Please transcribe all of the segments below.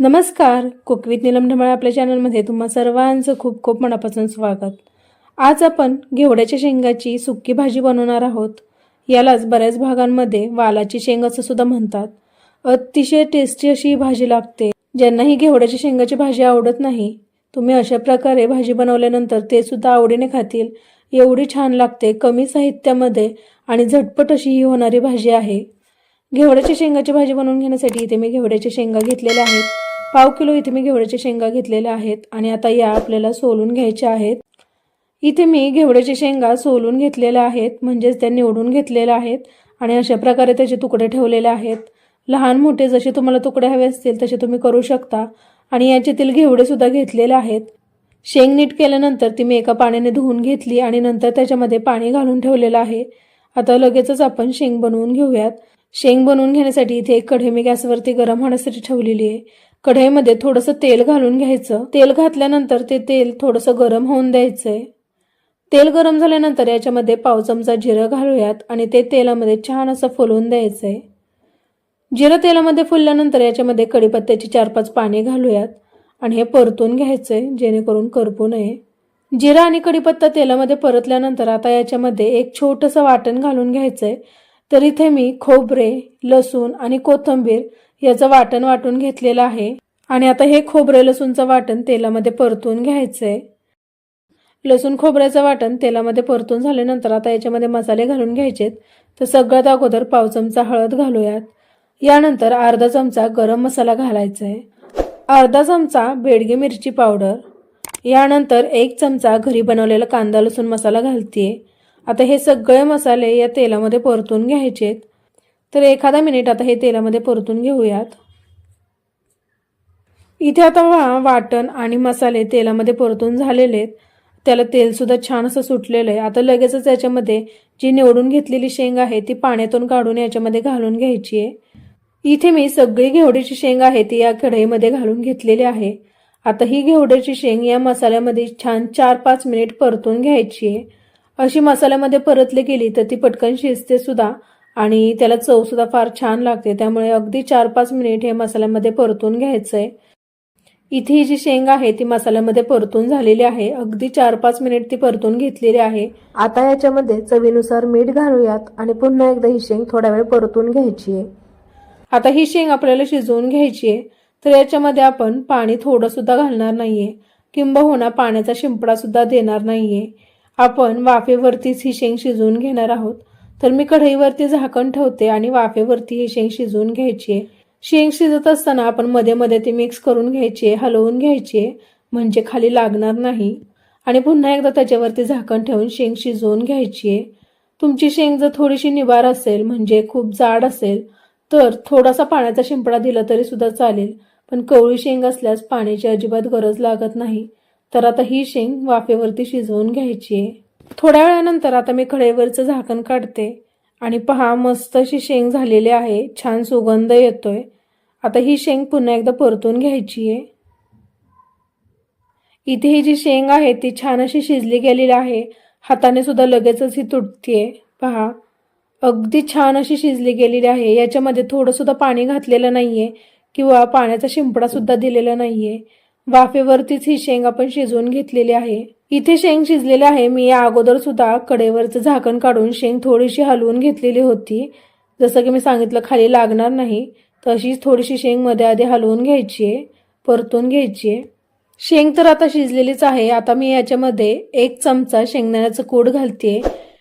नमस्कार. कुकवित निलम ढमाळे आपल्या चॅनलमध्ये तुम्हा सर्वांचं खूप खूप मनापासून स्वागत. आज आपण घेवड्याच्या शेंगाची सुक्की भाजी बनवणार आहोत. यालाच बऱ्याच भागांमध्ये वालाची शेंग असं सुद्धा म्हणतात. अतिशय टेस्टी अशी ही भाजी लागते. ज्यांनाही घेवड्याच्या शेंगाची भाजी आवडत नाही तुम्ही अशा प्रकारे भाजी बनवल्यानंतर ते सुद्धा आवडीने खातील. एवढी छान लागते कमी साहित्यामध्ये आणि झटपट अशी ही होणारी भाजी आहे. घेवड्याच्या शेंगाची भाजी बनवून घेण्यासाठी इथे मी घेवड्याच्या शेंगा घेतलेल्या आहेत. पाव किलो इथे मी घेवड्याच्या शेंगा घेतलेल्या आहेत आणि आता या आपल्याला सोलून घ्यायच्या आहेत. इथे मी घेवड्याच्या शेंगा सोलून घेतलेल्या आहेत म्हणजेच त्या निवडून घेतलेल्या आहेत आणि अशा प्रकारे त्याचे तुकडे ठेवलेले आहेत. लहान मोठे जसे तुम्हाला तुकडे हवे असतील तसे तुम्ही करू शकता. आणि याच्यातील घेवडेसुद्धा घेतलेले आहेत. शेंग नीट केल्यानंतर ती मी एका पाण्याने धुवून घेतली आणि नंतर त्याच्यामध्ये पाणी घालून ठेवलेलं आहे. आता लगेचच आपण शेंग बनवून घेऊयात. शेंग बनवून घेण्यासाठी इथे एक कढई मी गॅसवरती गरम होण्यासाठी ठेवलेली आहे. कढईमध्ये थोडंसं तेल घालून घ्यायचं. तेल घातल्यानंतर ते तेल थोडंसं गरम होऊन द्यायचंय. तेल गरम झाल्यानंतर याच्यामध्ये पाव चमचा जिरं घालूयात आणि ते तेलामध्ये छान असं फुलवून द्यायचंय. जिरं तेलामध्ये फुलल्यानंतर याच्यामध्ये कढीपत्त्याची चार पाच पाने घालूयात आणि हे परतून घ्यायचंय जेणेकरून करपू नये. जिरा आणि कढीपत्ता तेलामध्ये परतल्यानंतर आता याच्यामध्ये एक छोटंसं वाटण घालून घ्यायचंय. तर इथे मी खोबरे लसूण आणि कोथिंबीर याचं वाटण वाटून घेतलेलं आहे. आणि आता हे खोबरं लसूणचं वाटण तेलामध्ये परतून घ्यायचं आहे लसूण खोबऱ्याचं वाटण तेलामध्ये परतून झाल्यानंतर आता याच्यामध्ये मसाले घालून घ्यायचेत. तर सगळ्यात अगोदर पाव चमचा हळद घालूयात. यानंतर अर्धा चमचा गरम मसाला घालायचा आहे अर्धा चमचा बेडगी मिरची पावडर. यानंतर एक चमचा घरी बनवलेला कांदा लसूण मसाला घालते आता हे सगळे मसाले या तेलामध्ये परतून घ्यायचेत. तर एखादा मिनिट आता हे तेलामध्ये परतून घेऊयात. इथे आता वा वाटण आणि मसाले तेलामध्ये परतून झालेले आहेत. त्याला तेलसुद्धा छान असं सुटलेलं आहे. आता लगेचच याच्यामध्ये जी निवडून घेतलेली शेंग आहे ती पाण्यातून काढून याच्यामध्ये घालून घ्यायची आहे. इथे मी सगळी घेवड्याची शेंग आहे ती या कढईमध्ये घालून घेतलेली आहे. आता ही घेवड्याची शेंग या मसाल्यामध्ये छान चार पाच मिनिट परतून घ्यायची आहे. अशी मसाल्यामध्ये परतली गेली तर ती पटकन शिजते सुद्धा. आणि त्याला चवसुद्धा फार छान लागते. त्यामुळे अगदी चार पाच मिनिट हे मसाल्यामध्ये परतून घ्यायचंय. इथे ही जी शेंग आहे ती मसाल्यामध्ये परतून झालेली आहे. अगदी चार पाच मिनिट ती परतून घेतलेली आहे. आता याच्यामध्ये चवीनुसार मीठ घालूयात आणि पुन्हा एकदा ही शेंग थोडा वेळ परतून घ्यायची आहे. आता ही शेंग आपल्याला शिजवून घ्यायची आहे. तर याच्यामध्ये आपण पाणी थोडं सुद्धा घालणार नाहीये. किंबहुना पाण्याचा शिंपडा सुद्धा देणार नाहीये. आपण वाफेवरतीच ही शेंग शिजवून घेणार आहोत. तर मी कढईवरती झाकण ठेवते आणि वाफेवरती ही शेंग शिजवून घ्यायची. आहे शेंग शिजत असताना आपण मध्ये मध्ये ती मिक्स करून घ्यायची आहे हलवून घ्यायची आहे म्हणजे खाली लागणार नाही. आणि पुन्हा एकदा त्याच्यावरती झाकण ठेवून शेंग शिजवून घ्यायची. आहे तुमची शेंग जर थोडीशी निबार असेल म्हणजे खूप जाड असेल तर थोडासा पाण्याचा शिंपडा दिला तरी सुद्धा चालेल. पण कवळी शेंग असल्यास पाण्याची अजिबात गरज लागत नाही. तर आता ही शेंग वाफेवरती शिजवून घ्यायची. आहे थोड्या वेळानंतर आता मी कढईवरचं झाकण काढते आणि पहा मस्त अशी शेंग झालेली आहे. छान सुगंध येतोय. आता ही शेंग पुन्हा एकदा परतून घ्यायची आहे इथे ही जी शेंग आहे ती छान अशी शिजली गेलेली आहे. हाताने सुद्धा लगेचच ही तुटतीये. पहा अगदी छान अशी शिजली गेलेली आहे. याच्यामध्ये थोडंसुद्धा पाणी घातलेलं नाहीये किंवा पाण्याचा शिंपडासुद्धा दिलेला दिलेला नाहीये. वाफेवरतीच ही शेंग आपण शिजवून घेतलेली आहे. इथे शेंग शिजलेले आहे. मी या अगोदर सुद्धा कडेवरचं झाकण काढून शेंग थोडीशी हलवून घेतलेली होती. जसं की मी सांगितलं खाली लागणार नाही. तशीच थोडीशी शेंगमध्ये आधी हलवून घ्यायची आहे परतून घ्यायची आहे शेंग तर आता शिजलेलीच आहे. आता मी याच्यामध्ये एक चमचा शेंगदाण्याचं कूट घालते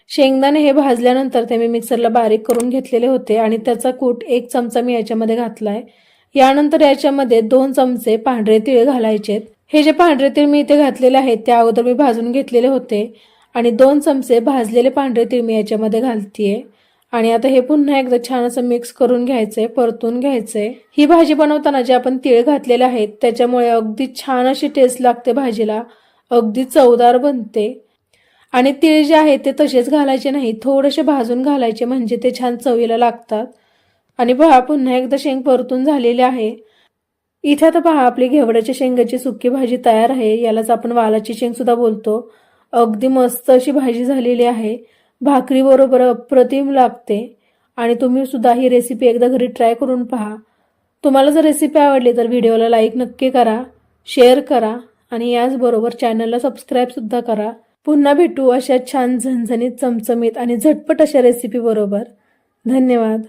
शेंगदाणे हे भाजल्यानंतर ते मी मिक्सरला बारीक करून घेतलेले होते आणि त्याचा कूट एक चमचा मी याच्यामध्ये घातलाय. यानंतर याच्यामध्ये दोन चमचे पांढरे तीळ घालायचेत. हे जे पांढरे तीळ मी इथे घातलेले आहेत त्या अगोदर मी भाजून घेतलेले होते. आणि दोन चमचे भाजलेले पांढरे तीळ मी याच्यामध्ये घालतीये. आणि आता हे पुन्हा एकदा छान असं मिक्स करून घ्यायचंय परतून घ्यायचंय. ही भाजी बनवताना जे आपण तीळ घातलेले आहेत त्याच्यामुळे अगदी छान अशी टेस्ट लागते भाजीला. अगदी चवदार बनते. आणि तीळ जे आहे ते तसेच घालायचे नाही थोडेसे भाजून घालायचे म्हणजे ते छान चवीला लागतात. आणि पहा पुन्हा एकदा शेंग परतून झालेली आहे. इथे तर पहा आपली घेवड्याच्या शेंगाची सुकी भाजी तयार आहे यालाच आपण वालाची शेंग सुद्धा बोलतो. अगदी मस्त अशी भाजी झालेली आहे. भाकरी बरोबर अप्रतिम लागते. आणि तुम्ही सुद्धा ही रेसिपी एकदा घरी ट्राय करून पहा. तुम्हाला जर रेसिपी आवडली तर व्हिडिओला लाईक नक्की करा शेअर करा आणि याचबरोबर चॅनलला सबस्क्राईबसुद्धा करा. पुन्हा भेटू अशा छान झणझणीत चमचमीत आणि झटपट अशा रेसिपी बरोबर. धन्यवाद.